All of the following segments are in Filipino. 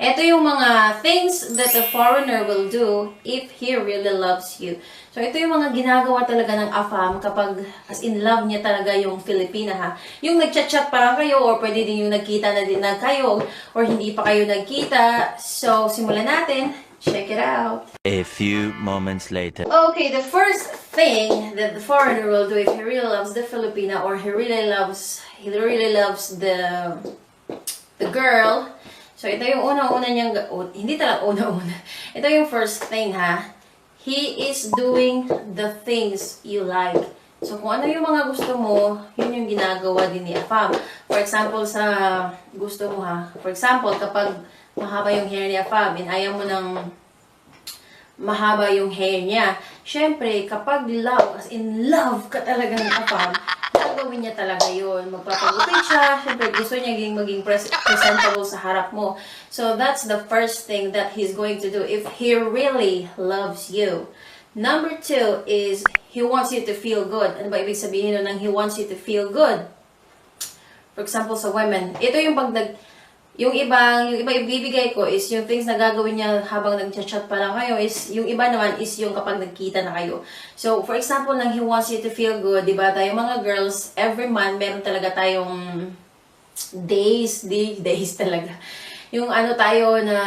Ito yung mga things that a foreigner will do if he really loves you. So, ito yung mga ginagawa talaga ng AFAM kapag as in love niya talaga yung Filipina ha. Yung nagchat-chat pa lang kayo or pwede din yung nagkita na din na kayo or hindi pa kayo nagkita. So, simulan natin. Check it out. A few moments later. Okay, the first thing that the foreigner will do if he really loves the Filipina or he really loves he really loves the the girl. So ito yung una-una niyang oh, hindi talaga una-una. Ito yung first thing ha. He is doing the things you like. So kung ano yung mga gusto mo, yun yung ginagawa din ni Afam. For example, sa gusto mo ha. For example, kapag mahaba yung hair ni Afam and ayaw mo ng mahaba yung hair niya. Siyempre, kapag love, as in love ka talaga ng kapag, gagawin niya talaga yun. Magpapagupit siya. Siyempre, gusto niya maging, maging pres- presentable sa harap mo. So, that's the first thing that he's going to do if he really loves you. Number two is, he wants you to feel good. Ano ba ibig sabihin nun ng he wants you to feel good? For example, sa women, ito yung pag nag, yung ibang, yung iba ibibigay ko is yung things na gagawin niya habang nag-chat pa lang kayo is, yung iba naman is yung kapag nagkita na kayo. So, for example, nang he wants you to feel good, di ba, tayo mga girls, every month, meron talaga tayong days, day, days talaga. Yung ano tayo na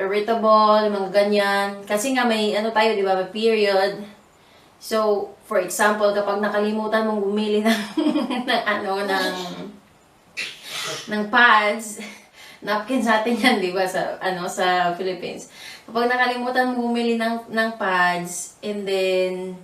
irritable, mga ganyan. Kasi nga may ano tayo, di ba, may period. So, for example, kapag nakalimutan mong bumili ng, ng ano, ng ng pads, napkin sa atin yan, di ba, sa, ano, sa Philippines. Kapag nakalimutan mo bumili ng, ng pads, and then,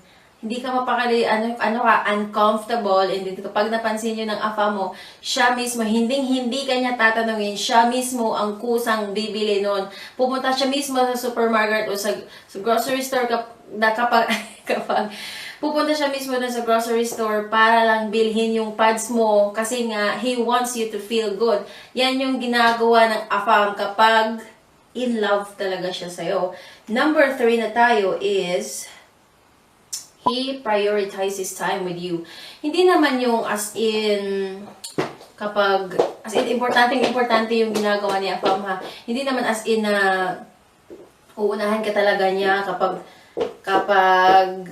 hindi ka mapakali, ano, ano ka, uncomfortable, and then kapag napansin nyo ng afa mo, siya mismo, hindi hindi ka niya tatanungin, siya mismo ang kusang bibili nun. Pumunta siya mismo sa supermarket o sa, sa grocery store kap, na kapag, kapag, pupunta siya mismo na sa grocery store para lang bilhin yung pads mo kasi nga he wants you to feel good. Yan yung ginagawa ng afam kapag in love talaga siya sa'yo. Number three na tayo is he prioritizes time with you. Hindi naman yung as in kapag as in importante importante yung ginagawa ni Afam ha. Hindi naman as in na uunahan ka talaga niya kapag kapag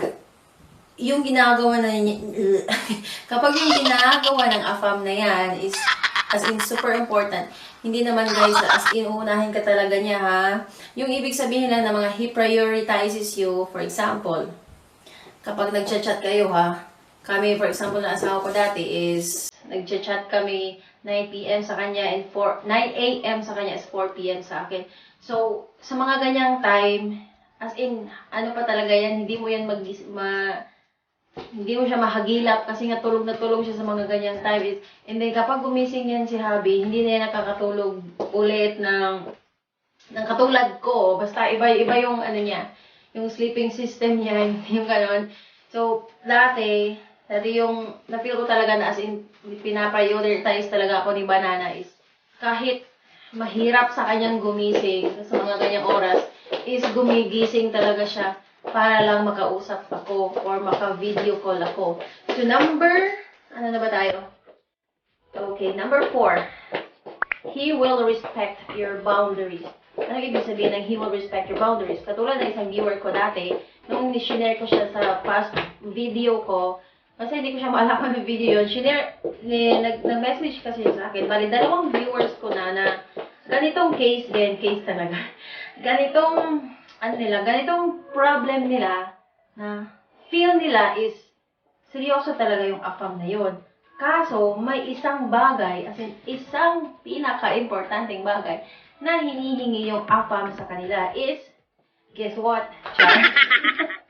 yung ginagawa na kapag yung ginagawa ng AFAM na yan is as in super important. Hindi naman guys as in uunahin ka talaga niya ha. Yung ibig sabihin na mga he prioritizes you, for example, kapag nagchat-chat kayo ha, kami for example na asawa ko dati is nagchat-chat kami 9pm sa kanya and 4, 9am sa kanya is 4pm sa akin. So, sa mga ganyang time, as in, ano pa talaga yan, hindi mo yan mag, ma, hindi mo siya mahagilap kasi nga tulog na tulog siya sa mga ganyang time. And then kapag gumising yan si Habi, hindi na yan nakakatulog ulit ng ng katulad ko. Basta iba iba yung ano niya, yung sleeping system niya, yung gano'n. So, dati, dati yung na-feel ko talaga na as in pinaprioritize talaga ako ni Banana is kahit mahirap sa kanyang gumising sa mga ganyang oras, is gumigising talaga siya para lang makausap ako or maka-video call ako. So, number, ano na ba tayo? Okay, number four. He will respect your boundaries. Ano ibig sabihin ng he will respect your boundaries? Katulad ng isang viewer ko dati, nung ni-share ko siya sa past video ko, kasi hindi ko siya maalaman ng video yun, shinare, nag-message kasi sa akin, bali, dalawang viewers ko na na ganitong case din, case talaga, ganitong, ano nila, ganitong problem nila, na feel nila is, seryoso talaga yung afam na yun. Kaso, may isang bagay, as in, isang pinaka-importanting bagay, na hinihingi yung afam sa kanila is, guess what?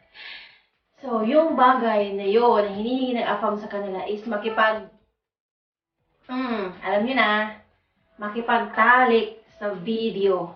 So, yung bagay na yun, na hinihingi ng afam sa kanila is makipag, hmm, alam nyo na, makipagtalik sa video.